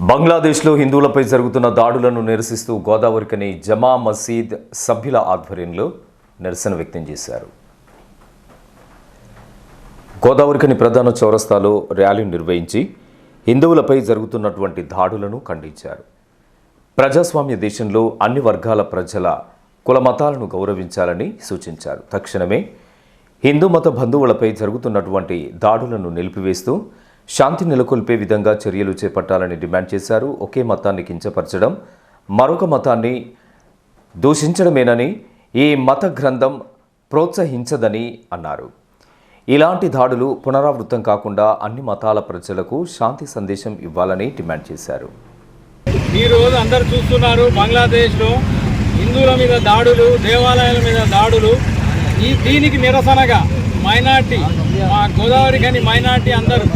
బంగ్లాదేశ్లో హిందువులపై జరుగుతున్న దాడులను నిరసిస్తూ గోదావరికని జమా మసీద్ సభ్యుల ఆధ్వర్యంలో నిరసన వ్యక్తం చేశారు. గోదావరికని ప్రధాన చౌరస్తాలో ర్యాలీ నిర్వహించి హిందువులపై జరుగుతున్నటువంటి దాడులను ఖండించారు. ప్రజాస్వామ్య దేశంలో అన్ని వర్గాల ప్రజల కుల మతాలను గౌరవించాలని సూచించారు. తక్షణమే హిందూ మత బంధువులపై జరుగుతున్నటువంటి దాడులను నిలిపివేస్తూ శాంతి నెలకొల్పే విధంగా చర్యలు చేపట్టాలని డిమాండ్ చేశారు. ఒకే మతాన్ని కించపరచడం మరొక మతాన్ని దూషించడమేనని ఈ మత గ్రంథం ప్రోత్సహించదని అన్నారు. ఇలాంటి దాడులు పునరావృతం కాకుండా అన్ని మతాల ప్రజలకు శాంతి సందేశం ఇవ్వాలని డిమాండ్ చేశారు. ఈ రోజు అందరు చూస్తున్నారు బంగ్లాదేశ్లో హిందువుల మీద దాడులు దేవాలయాల మీద దాడులు. ఈ దీనికి నిరసనగా మైనార్టీ మా గోదావరి కానీ మైనార్టీ అందరూ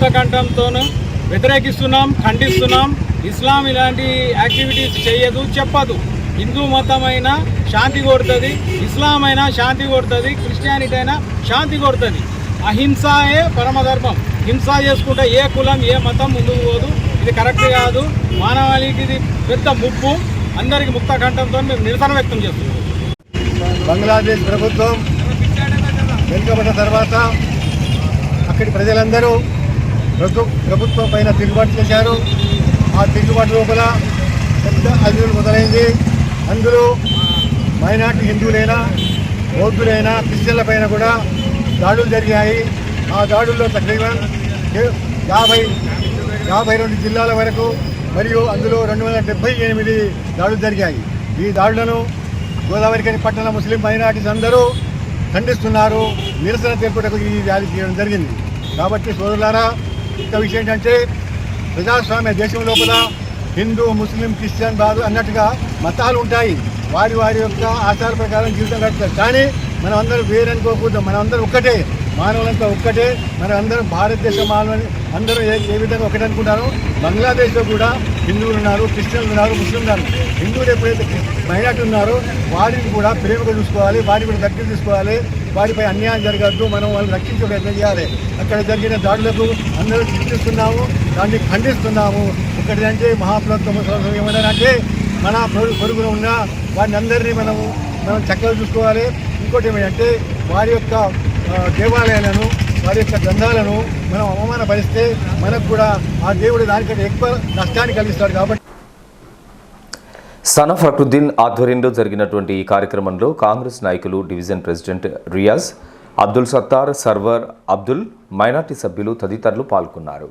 ముక్త కంఠంతోనూ వ్యతిరేకిస్తున్నాం ఖండిస్తున్నాం. ఇస్లాం ఇలాంటి యాక్టివిటీస్ చేయదు చెప్పదు. హిందూ మతమైనా శాంతి కొడుతుంది ఇస్లాం అయినా శాంతి కొడుతుంది క్రిస్టియానిటీ అయినా శాంతి కొడుతుంది అహింసాయే పరమధర్మం. హింస చేసుకుంటే ఏ కులం ఏ మతం ముందుకు పోదు. ఇది కరెక్ట్ కాదు. మానవాళికి ఇది పెద్ద ముప్పు. అందరికి ముక్త కంఠంతో మేము నిరసన వ్యక్తం చేస్తున్నాం. బంగ్లాదేశ్ ప్రభుత్వం వెనుకబడ్డ తర్వాత అక్కడి ప్రజలందరూ ప్రభుత్వం పైన తిరుగుబాటు చేశారు. ఆ తిరుగుబాటు లోపల పెద్ద అభివృద్ధి మొదలైంది. అందులో మైనార్టీ హిందువులైనా బౌద్ధులైనా క్రిస్టియన్ల పైన కూడా దాడులు జరిగాయి. ఆ దాడుల్లో తక్రీబన్ యాభై యాభై రెండు జిల్లాల వరకు మరియు అందులో రెండు వందల డెబ్బై ఎనిమిది దాడులు జరిగాయి. ఈ దాడులను గోదావరికని పట్టణ ముస్లిం మైనార్టీస్ అందరూ ఖండిస్తున్నారు. నిరసన తెలుపుటకు ఈ ర్యాలీ చేయడం జరిగింది. కాబట్టి సోదరులారా ఇంకా విషయం ఏంటంటే ప్రజాస్వామ్య దేశం లోపల హిందూ ముస్లిం క్రిస్టియన్ బాధ అన్నట్టుగా మతాలు ఉంటాయి. వారి వారి యొక్క ఆచార ప్రకారం జీవితం గడుపుతారు. కానీ మనం అందరం వేరనుకోకూడదు. మనం అందరం ఒక్కటే. మానవులంతా ఒక్కటే. మనం అందరం భారతదేశ మానవులు అందరూ ఏ ఏ విధంగా ఒకటే అనుకుంటారు బంగ్లాదేశ్లో కూడా హిందువులు ఉన్నారు క్రిస్టియన్లు ఉన్నారు ముస్లింలు ఉన్నారు. హిందువులు ఎప్పుడైతే మైనార్టీ ఉన్నారో వారిని కూడా ప్రేమగా చూసుకోవాలి వారిని కూడా దగ్గర తీసుకోవాలి వారిపై అన్యాయం జరగద్దు మనం వాళ్ళని రక్షించే ప్రయత్నం చేయాలి. అక్కడ జరిగిన దాడులకు అందరూ చింతిస్తున్నాము దాన్ని ఖండిస్తున్నాము. ఒకటిదంటే అంటే ఏమైనా ఏమన్నారంటే మన పొరుగు పొరుగున ఉన్న వారిని అందరినీ మనము మనం చక్కగా చూసుకోవాలి. ఇంకోటి ఏమిటంటే వారి యొక్క దేవాలయాలను వారి యొక్క గ్రంథాలను మనం అవమానపరిస్తే మనకు కూడా ఆ దేవుడు దానికంటే ఎక్కువ నష్టాన్ని కలిగిస్తాడు కాబట్టి సన్ ఆఫ్ అక్రుద్దీన్ ఆధ్వర్యంలో జరిగినటువంటి ఈ కార్యక్రమంలో కాంగ్రెస్ నాయకులు division president Riyaz Abdul Sattar Sarwar Abdul minority సభ్యులు తదితరులు పాల్గొన్నారు.